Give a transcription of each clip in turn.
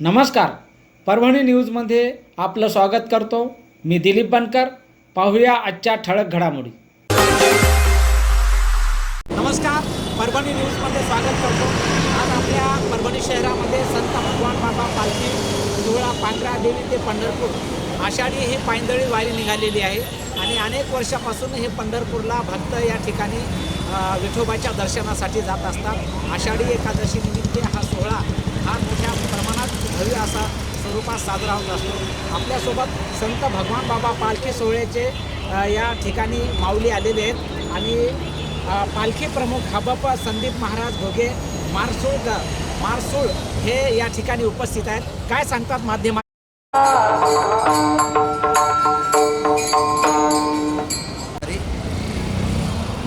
नमस्कार. परभणी न्यूजमध्ये आपलं स्वागत करतो. मी दिलीप बनकर. पाहूया आजच्या ठळक घडामोडी. नमस्कार. परभणी न्यूजमध्ये स्वागत करतो. आज आपल्या परभणी शहरामध्ये संत भगवान बाबा पालखी सोहळा पांढरा देवी ते पंढरपूर आषाढी ही पायंदळी वारी निघालेली आहे. आणि अनेक वर्षापासून हे पंढरपूरला भक्त या ठिकाणी विठोबाच्या दर्शनासाठी जात असतात. आषाढी एकादशी निमित्त हा सोहळा हा मोठ्या भव्य असा स्वरूपात साजरा होत असतो. आपल्यासोबत संत भगवान बाबा पालखी सोहळ्याचे या ठिकाणी माऊली आलेले आहेत. आणि पालखी प्रमुख हबप संदीप महाराज घोगे मारसूळ मारसूळ हे या ठिकाणी उपस्थित आहेत. काय सांगतात माध्यमा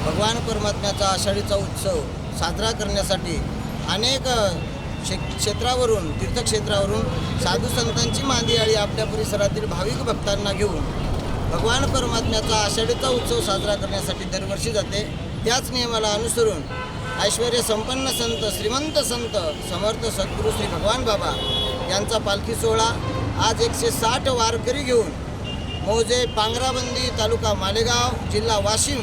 भगवान परमात्म्याचा आषाढीचा उत्सव साजरा करण्यासाठी अनेक शे क्षेत्रावरून तीर्थक्षेत्रावरून साधू संतांची मांदियाळी आपल्या परिसरातील भाविक भक्तांना घेऊन भगवान परमात्म्याचा आषाढीचा उत्सव साजरा करण्यासाठी दरवर्षी जाते. त्याच नियमाला अनुसरून ऐश्वर्य संपन्न संत श्रीमंत संत समर्थ सद्गुरू श्री भगवान बाबा यांचा पालखी सोहळा आज एकशे साठ वारकरी घेऊन मौजे पांगराबंदी तालुका मालेगाव जिल्हा वाशिम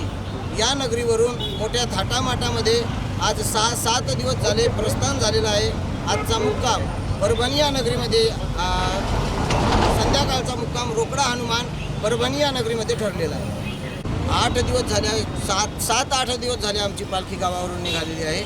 या नगरीवरून मोठ्या थाटामाटामध्ये आज सहा सात दिवस झाले प्रस्थान झालेलं आहे. आजचा मुक्काम. परभणी या नगरीमध्ये संध्याकाळचा मुक्काम रोकडा हनुमान परभणी या नगरीमध्ये ठरलेला आहे. आठ दिवस झाले सात सात आठ दिवस झाले आमची पालखी गावावरून निघालेली आहे.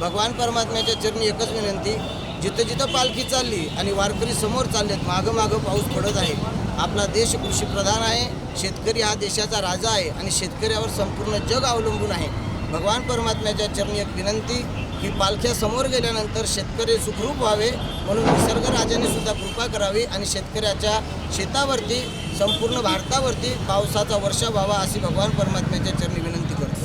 भगवान परमात्म्याच्या चरणी एकच विनंती जिथं जिथं पालखी चालली आणि वारकरी समोर चाललेत मागं मागं पाऊस पडत आहे. आपला देश कृषीप्रधान आहे शेतकरी हा देशाचा राजा आहे आणि शेतकऱ्यावर संपूर्ण जग अवलंबून आहे. भगवान परमात्म्याच्या चरणी एक विनंती की पालख्या समोर गेल्यानंतर शेतकरी सुखरूप व्हावे म्हणून निसर्गराजाने सुद्धा कृपा करावी आणि शेतकऱ्याच्या शेतावरती संपूर्ण भारतावरती पावसाचा वर्षा व्हावा अशी भगवान परमात्म्याच्या चरणी विनंती करतो.